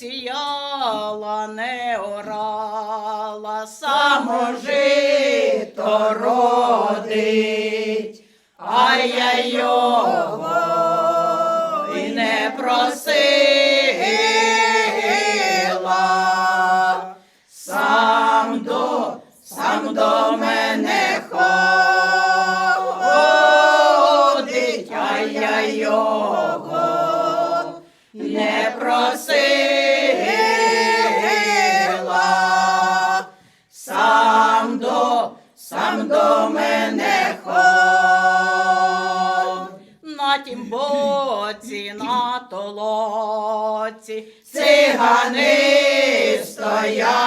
сіяла, не орала, само жито родить, ай-яй-йо. тім боці на толоці, цигани стоять.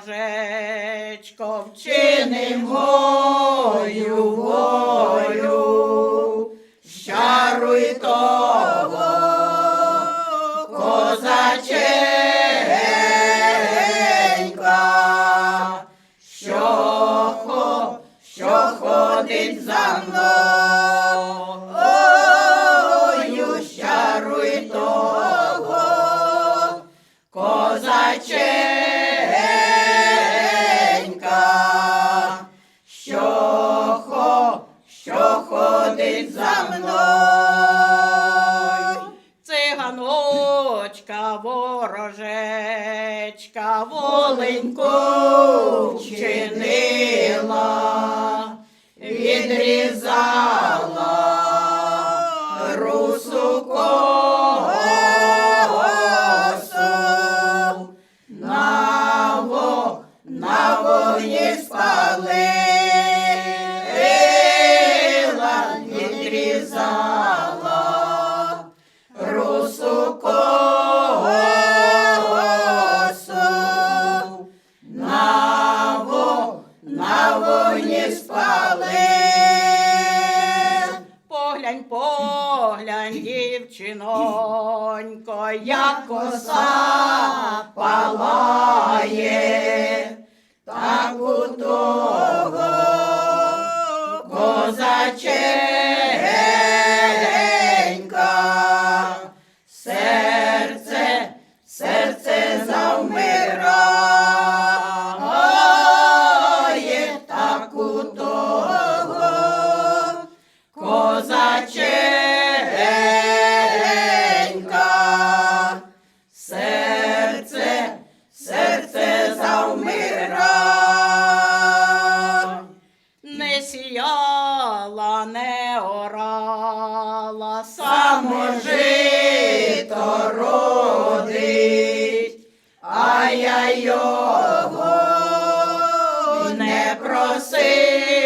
Божечко, вчиним гою волю, щаруй того, козаче. що, що ходить за мною, щаруй того. ворожечка воленьку вчинила, відрізала. поглянь, поглянь, дівчинонько, як коса пала. само то родить, а я його не просив.